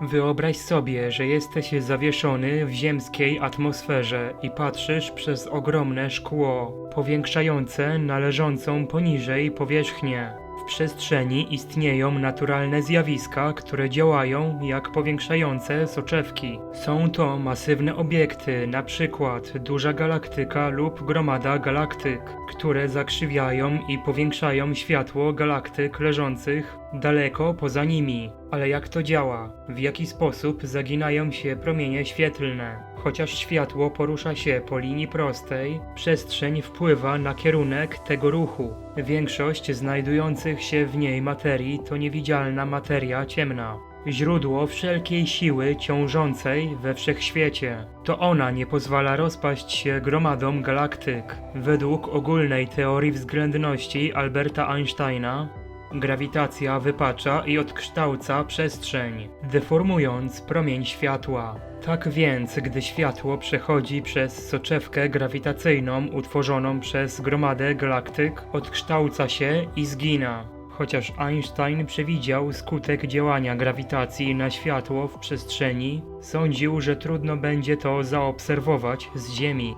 Wyobraź sobie, że jesteś zawieszony w ziemskiej atmosferze i patrzysz przez ogromne szkło, powiększające należącą poniżej powierzchnię. W przestrzeni istnieją naturalne zjawiska, które działają jak powiększające soczewki. Są to masywne obiekty, przykład duża galaktyka lub gromada galaktyk, które zakrzywiają i powiększają światło galaktyk leżących daleko poza nimi. Ale jak to działa? W jaki sposób zaginają się promienie świetlne? Chociaż światło porusza się po linii prostej, przestrzeń wpływa na kierunek tego ruchu. Większość znajdujących się w niej materii to niewidzialna materia ciemna. Źródło wszelkiej siły ciążącej we wszechświecie. To ona nie pozwala rozpaść się gromadom galaktyk. Według ogólnej teorii względności Alberta Einsteina, Grawitacja wypacza i odkształca przestrzeń, deformując promień światła. Tak więc, gdy światło przechodzi przez soczewkę grawitacyjną utworzoną przez gromadę galaktyk, odkształca się i zgina. Chociaż Einstein przewidział skutek działania grawitacji na światło w przestrzeni, sądził, że trudno będzie to zaobserwować z Ziemi.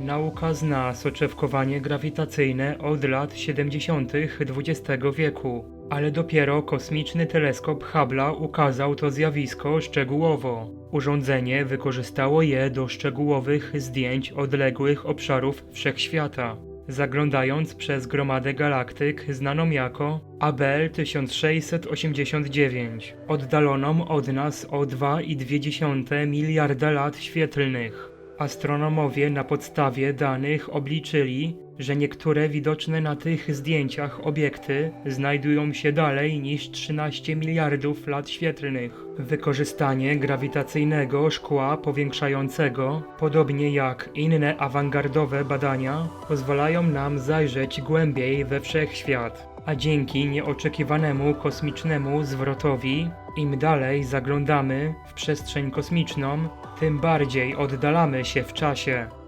Nauka zna soczewkowanie grawitacyjne od lat 70. XX wieku, ale dopiero kosmiczny teleskop Hubble'a ukazał to zjawisko szczegółowo. Urządzenie wykorzystało je do szczegółowych zdjęć odległych obszarów wszechświata. Zaglądając przez gromadę galaktyk znaną jako Abel 1689, oddaloną od nas o 2,2 miliarda lat świetlnych. Astronomowie na podstawie danych obliczyli, że niektóre widoczne na tych zdjęciach obiekty znajdują się dalej niż 13 miliardów lat świetlnych. Wykorzystanie grawitacyjnego szkła powiększającego, podobnie jak inne awangardowe badania, pozwalają nam zajrzeć głębiej we wszechświat. A dzięki nieoczekiwanemu kosmicznemu zwrotowi, im dalej zaglądamy w przestrzeń kosmiczną, tym bardziej oddalamy się w czasie.